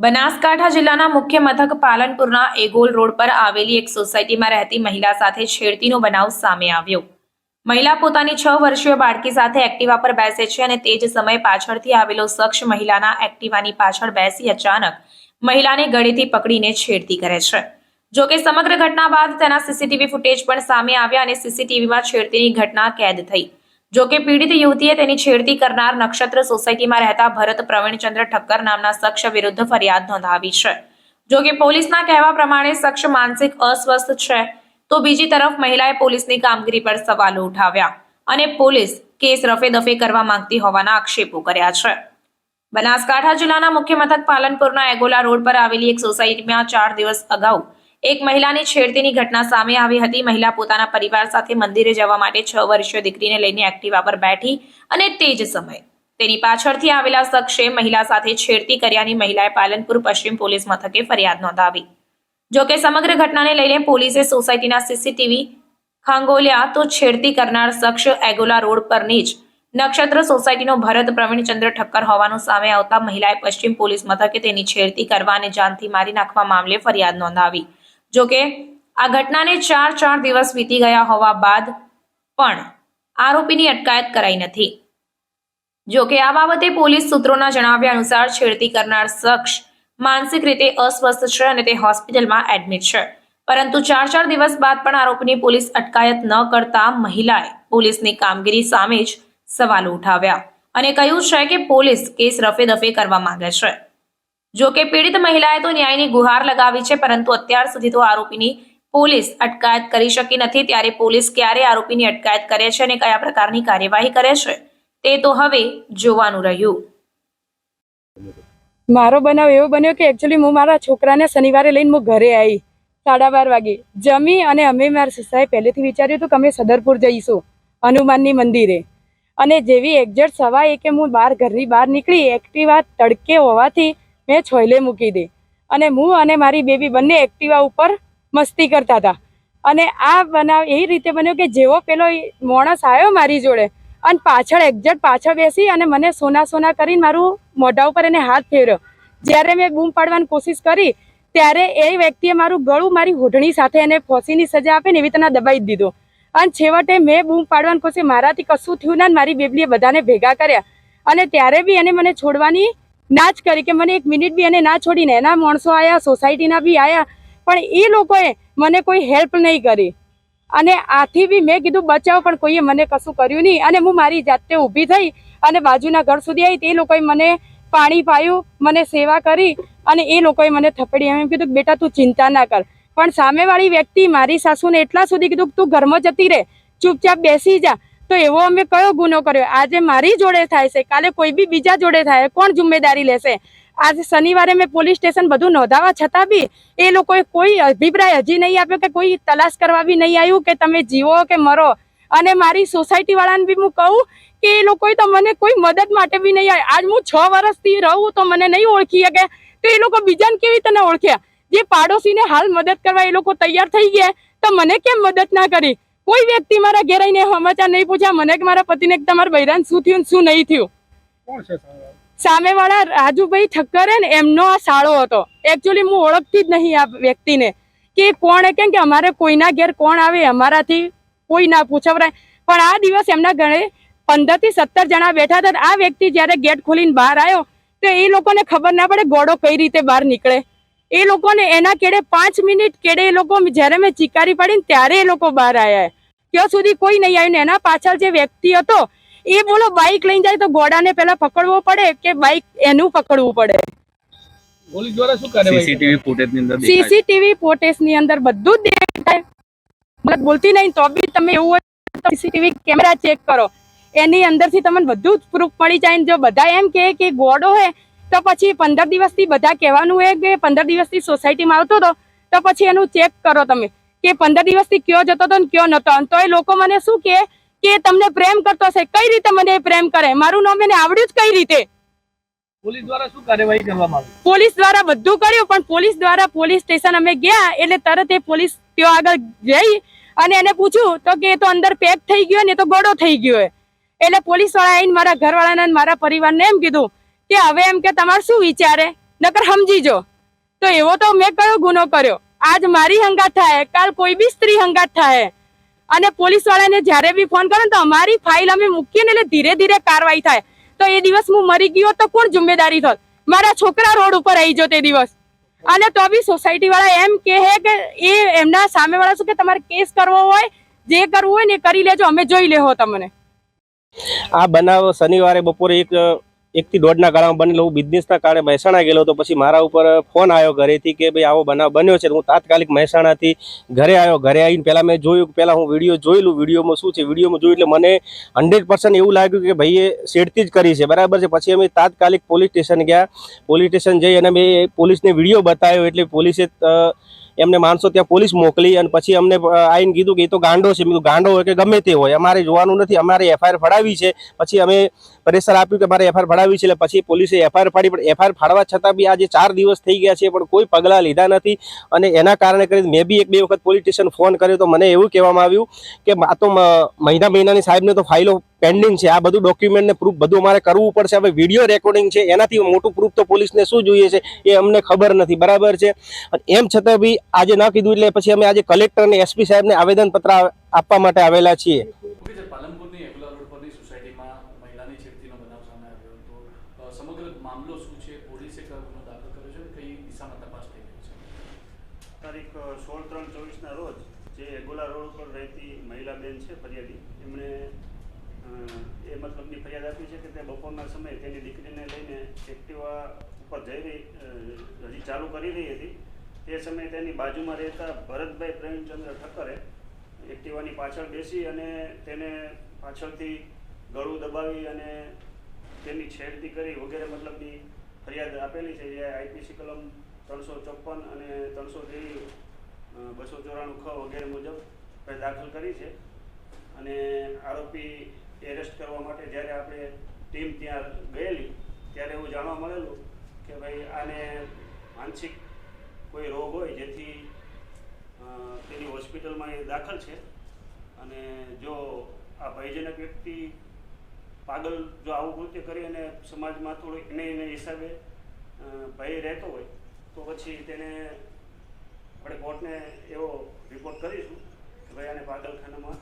બનાસકાંઠા જિલ્લાના મુખ્ય મથક પાલનપુરના એગોલ રોડ પર આવેલી એક સોસાયટીમાં રહેતી મહિલા સાથે છેડતીનો બનાવ સામે આવ્યો. મહિલા પોતાની છ વર્ષીય બાળકી સાથે એક્ટિવા પર બેસે છે અને તે જ સમયે પાછળથી આવેલો શખ્સ મહિલાના એક્ટિવાની પાછળ બેસી અચાનક મહિલાને ગળેથી પકડીને છેડતી કરે છે. જો કે સમગ્ર ઘટના બાદ તેના સીસીટીવી ફૂટેજ પણ સામે આવ્યા અને સીસીટીવીમાં છેડતીની ઘટના કેદ થઈ. જો કે પીડિત યુવતીએ તેની છેડતી કરનાર નક્ષત્ર સોસાયટીમાં રહેતા ભરત પ્રવીણચંદ્ર ઠક્કર નામના શખ્સ વિરુદ્ધ ફરિયાદ નોંધાવી છે. જોકે પોલીસના કહેવા પ્રમાણે શખ્સ માનસિક અસ્વસ્થ છે, તો બીજી તરફ મહિલાએ પોલીસની કામગીરી પર સવાલો ઉઠાવ્યા અને પોલીસ કેસ રફે દફે કરવા માંગતી હોવાના આક્ષેપો કર્યા છે. બનાસકાંઠા જિલ્લાના મુખ્ય મથક પાલનપુરના એગોલા રોડ પર આવેલી એક સોસાયટીમાં ચાર દિવસ અગાઉ એક મહિલાની છેડતીની ઘટના સામે આવી હતી. મહિલા પોતાના પરિવાર સાથે મંદિરે જવા માટે છ વર્ષીય દીકરીને લઈને એક્ટિવા પર બેઠી અને તે જ સમયે તેની પાછળથી આવેલા શખ્સે મહિલા સાથે છેડતી કર્યાની મહિલાએ પાલનપુર પશ્ચિમ પોલીસ મથકે ફરિયાદ નોંધાવી. જો કે સમગ્ર ઘટનાને લઈને પોલીસે સોસાયટીના સીસીટીવી ખાંગોલ્યા તો છેડતી કરનાર શખ્સ એગોલા રોડ પરની જ નક્ષત્ર સોસાયટીનો ભરત પ્રવીણચંદ્ર ઠક્કર હોવાનું સામે આવતા મહિલાએ પશ્ચિમ પોલીસ મથકે તેની છેડતી કરવા અને જાનથી મારી નાખવા મામલે ફરિયાદ નોંધાવી. જો કે, આ ઘટનાને ચાર ચાર દિવસ વીતી ગયા હોવા બાદ પણ આરોપીની અટકાયત કરાઈ નથી. જોકે આ બાબતે પોલીસ સૂત્રોના જણાવ્યા અનુસાર છેડતી કરનાર શખ્સ માનસિક રીતે અસ્વસ્થ છે અને તે હોસ્પિટલમાં એડમિટ છે. પરંતુ ચાર ચાર દિવસ બાદ પણ આરોપીની પોલીસ અટકાયત ન કરતા મહિલાએ પોલીસની કામગીરી સામે જ સવાલો ઉઠાવ્યા અને કહ્યું છે કે પોલીસ કેસ રફે દફે કરવા માંગે છે. જો કે પીડિત મહિલાએ તો ન્યાયની ગુહાર લગાવી છે, પરંતુ અત્યાર સુધી તો આરોપીની પોલીસ અટકાયત કરી શકી નથી. ત્યારે પોલીસ ક્યારે આરોપીની અટકાયત કરે છે અને કયા પ્રકારની કાર્યવાહી કરે છે, તે તો હવે જોવાનું રહ્યું. મારો બનાવ એવો બન્યો કે એકચ્યુઅલી હું મારા છોકરાને શનિવારે લઈને હું ઘરે આવી સાડા બાર વાગે. જમી અને અમે મારા સસાએ પહેલેથી વિચાર્યું હતું કે અમે સદરપુર જઈશું, હનુમાનની મંદિરે. અને જેવી એક્ઝેક્ટ સવા કે હું બહાર ઘરની બહાર નીકળી એક્ટિવા તડકે હોવાથી મેં છોયલે મૂકી દે. અને હું અને મારી બેબી બંને એક્ટિવા ઉપર મસ્તી કરતા હતા. અને આ બનાવ એ રીતે બન્યો કે જેવો પેલો માણસ આવ્યો મારી જોડે અને પાછળ એક્ઝેક્ટ પાછળ બેસી અને મને સોના સોના કરીને મારું મોઢા ઉપર એને હાથ ફેર્યો. જ્યારે મેં બૂમ પાડવાની કોશિશ કરી, ત્યારે એ વ્યક્તિએ મારું ગળું મારી હોઢણી સાથે એને ફોસીની સજા આપે ને એવી રીતના દબાઈ દીધું. અને છેવટે મેં બૂમ પાડવાની કોશિશ, મારાથી કશું થયું ને મારી બેબલીએ બધાને ભેગા કર્યા. અને ત્યારે બી એને મને છોડવાની ના જ કરી કે મને એક મિનિટ બી એને ના છોડીને એના માણસો આવ્યા સોસાયટીના બી આવ્યા પણ એ લોકોએ મને કોઈ હેલ્પ નહીં કરી. અને આથી બી મેં કીધું, બચાવ, પણ કોઈએ મને કશું કર્યું નહીં. અને હું મારી જાતે ઊભી થઈ અને બાજુના ઘર સુધી આવી તે લોકોએ મને પાણી પાયું, મને સેવા કરી અને એ લોકોએ મને થપડી એમ કીધું, બેટા, તું ચિંતા ના કર. પણ સામેવાળી વ્યક્તિ મારી સાસુને એટલા સુધી કીધું તું ઘરમાં જતી રહે, ચૂપચાપ બેસી જા. તો એવો અમે કયો ગુનો કર્યો? આજે મારી જોડે થાય છે. કાલે કોઈ બી બીજા જોડે થાય, કોણ જિમ્મેદારી લેશે? આજે શનિવારે મેં પોલીસ સ્ટેશન બધું નોંધાવા છતાં બી એ લોકોએ કોઈ અભિપ્રાય હજી નહીં આપ્યો કે કોઈ તલાશ કરવા બી નહીં આવ્યું કે તમે જીવો કે મરો. અને મારી સોસાયટી વાળાને બી હું કહું કે એ લોકોએ તો મને કોઈ મદદ માટે બી નહીં આવી આજ હું છ વર્ષથી રહું તો મને નહીં ઓળખી શકે. તો એ લોકો બીજાને કેવી તને ઓળખ્યા? જે પાડોશીને હાલ મદદ કરવા એ લોકો તૈયાર થઈ ગયા તો મને કેમ મદદ ના કરી? કોઈ વ્યક્તિ મારા ઘેર આવીને સમાચાર નહીં પૂછ્યા. મને કે મારા પતિને કે તમારા બૈરાન શું થયું શું નહીં થયું? સામે? સામેવાળા રાજુભાઈ ઠક્કર હે ને એમનો આ સાળો હતો. એકચ્યુઅલી હું ઓળખતી જ નહીં આ વ્યક્તિને. કે કોણ કેમ કે અમારે કોઈના ઘેર કોણ આવે અમારાથી કોઈ ના પૂછવરાય. પણ આ દિવસ એમના ઘરે પંદરથી સત્તર જણા બેઠા હતા. આ વ્યક્તિ જ્યારે ગેટ ખોલીને બહાર આવ્યો તો એ લોકોને ખબર ના પડે ગોળો કઈ રીતે બહાર નીકળે. એ લોકોને એના કેડે પાંચ મિનિટ કેડે એ લોકો જ્યારે મેં ચીકારી પાડીને ત્યારે એ લોકો બહાર આવ્યા ત્યાં સુધી કોઈ નહીં આવ્યું ને એના પાછળ જે વ્યક્તિ હતો એ બોલો બાઇક લઈને જાય તો ઘોડાને પેલા પકડવો પડે કે બાઇક એનું પકડવું પડે? પોલીસ દ્વારા શું કાર્યવાહી સીસીટીવી ફૂટેજની અંદર સીસીટીવી ફોટેજની અંદર બધું જ દેખાય. મતલબ બોલતી નહીં તો બી તમે એવું હોય તો સીસીટીવી કેમેરા ચેક કરો. એની અંદરથી તમને બધું જ પ્રૂફ મળી જાય ને જો બધા એમ કહે કે ગોડો હે તો પછી પંદર દિવસથી બધા કહેવાનું હોય કે પંદર દિવસથી સોસાયટીમાં આવતો હતો તો પછી એનું ચેક કરો તમે. કે પંદર દિવસથી કયો જતો હતો ને કયો નતો અને તો એ લોકો મને શું કહે કે તમને પ્રેમ કરતો હશે. કઈ રીતે મને પ્રેમ કરે? મારું નામ એને આવડ્યું જ કઈ રીતે? પોલીસ દ્વારા શું કાર્યવાહી કરવામાં આવી? પોલીસ દ્વારા બધું કર્યું પણ પોલીસ દ્વારા પોલીસ સ્ટેશન અમે ગયા એટલે તરત એ પોલીસ ત્યાં આગળ જઈ અને એને પૂછ્યું તો કે એ તો અંદર પેક થઈ ગયો ને એ તો ગોળો થઈ ગયો એટલે પોલીસવાળા આવીને મારા ઘરવાળાને મારા પરિવારને એમ કીધું કે હવે એમ કે તમારે શું વિચારે? નકર સમજી જો તો એવો તો મેં કયો ગુનો કર્યો? આજ મારી હંગાત થાય, કાલ કોઈ બી સ્ત્રી હંગાત થાય. અને પોલીસ વાળાને જ્યારે બી ફોન કરો ને તો અમારી ફાઇલ અમે મૂકીએ ને એટલે ધીરે ધીરે કાર્યવાહી થાય. તો એ દિવસ હું મરી ગયો તો કોણ જિમ્મેદારી થોત? મારા છોકરા રોડ ઉપર આવી જો તે દિવસ. અને તો બી સોસાયટી વાળા એમ કહે કે એ એમના સામે વાળા શું કે તમારે કેસ કરવો હોય, જે કરવું હોય ને કરી લેજો, અમે જોઈ લેહો તમને. આ બનાવ શનિવારે બપોરે એક એક થી દોઢના ગાળામાં બનેલો. હું બિઝનેસના કારણે મહેસાણા ગયેલો તો પછી મારા ઉપર ફોન આવ્યો ઘરેથી કે ભાઈ આવો બનાવ બન્યો છે. હું તાત્કાલિક મહેસાણાથી ઘરે આવ્યો. ઘરે આવીને પહેલાં મેં જોયું પહેલાં હું વીડિયો જોયેલું વિડીયોમાં શું છે? વિડીયોમાં જોયું એટલે મને હંડ્રેડ એવું લાગ્યું કે ભાઈએ શેડતી જ કરી છે. બરાબર છે? પછી અમે તાત્કાલિક પોલીસ સ્ટેશન ગયા. પોલીસ સ્ટેશન જઈ અને મેં પોલીસને વીડિયો બતાવ્યો. એટલે પોલીસે એમને માણસો ત્યાં પોલીસ મોકલી અને પછી અમને આવીને કીધું કે એ તો ગાંડો છે. કીધું, ગાંડો હોય કે ગમે તે હોય, અમારે જોવાનું નથી, અમારે એફઆઈઆર ફડાવી છે. પછી અમે પ્રેશર આપ્યું કે મારે એફઆઈઆર ફડાવી છે, એટલે પછી પોલીસે એફઆઈઆર ફાડી, પણ એફઆઈઆર ફાડવા છતાં બી આજે ચાર દિવસ થઈ ગયા છે, પણ કોઈ પગલાં લીધા નથી. અને એના કારણે કરીને મેં બી એક બે વખત પોલીસ સ્ટેશન ફોન કર્યો, તો મને એવું કહેવામાં આવ્યું કે આ તો મહિના મહિનાની સાહેબને તો ફાઇલો પેન્ડિંગ છે. આ બધું ડોક્યુમેન્ટ ને પ્રૂફ બધું અમારે કરવું પડશે. હવે વીડિયો રેકોર્ડિંગ છે. એનાથી મોટું પ્રૂફ તો પોલીસને શું જોઈએ છે? એ અમને ખબર નથી. બરાબર છે? અને એમ છતાં બી આજે ન કીધું એટલે પછી અમે આજે કલેક્ટર અને એસપી સાહેબને આવેદનપત્ર આપવા માટે આવેલા છીએ. ઓકે છે પાલનપુરની એગલા રોડ પરની સોસાયટીમાં મહિલાની છેડતીનો બનાવ સામે આવ્યો હતો. અ, સમગ્ર મામલો શું છે? પોલીસે કયો ગુનો દાખલ કર્યો છે? અને કઈ દિશામાં તપાસ થઈ રહી છે? તારીખ સોળ ત્રણ ચોવીસના રોજ જે એગોલા રોડ પર રહેતી મહિલા બેન છે ફરિયાદી એમણે અ, એ મતલબની ફરિયાદ આપી છે કે તે બપોરના સમયે તેની દીકરીને લઈને એક્ટિવા ઉપર જઈ રહી હજી ચાલુ કરી રહી હતી. તે સમયે તેની બાજુમાં રહેતા ભરતભાઈ પ્રેમચંદ્ર ઠક્કરે એક્ટિવાની પાછળ બેસી અને તેને પાછળથી ગળું દબાવી અને તેની છેડતી કરી વગેરે મતલબની ફરિયાદ આપેલી છે. જે આઈપીસી કલમ ત્રણસો ચોપન અને ત્રણસો ત્રેવીસ બસો ચોરાણું ખ વગેરે મુજબ દાખલ કરી છે. અને આરોપી એરેસ્ટ કરવા માટે જ્યારે આપણે ટીમ ત્યાં ગયેલી, ત્યારે એવું જાણવા મળેલું કે ભાઈ આને માનસિક કોઈ રોગ હોય જેથી તેની હોસ્પિટલમાં એ દાખલ છે. અને જો આ ભયજનક વ્યક્તિ પાગલ જો આવું કૃત્ય કરી અને સમાજમાં થોડું એને એને હિસાબે ભય રહેતો હોય, તો પછી તેને આપણે કોર્ટને એવો રિપોર્ટ કરીશું કે ભાઈ આને પાગલખાનામાં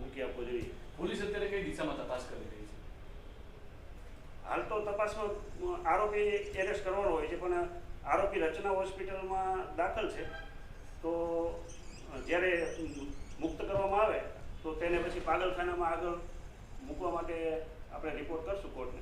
મૂકી આપવો જોઈએ. પોલીસ અત્યારે કઈ દિશામાં તપાસ કરી રહી છે? હાલ તો તપાસમાં આરોપી એરેસ્ટ કરવાનો હોય છે, પણ આરોપી રચના હોસ્પિટલમાં દાખલ છે. તો જ્યારે મુક્ત કરવામાં આવે, તો તેને પછી પાગલખાનામાં આગળ મૂકવા માટે આપણે રિપોર્ટ કરશું કોર્ટને.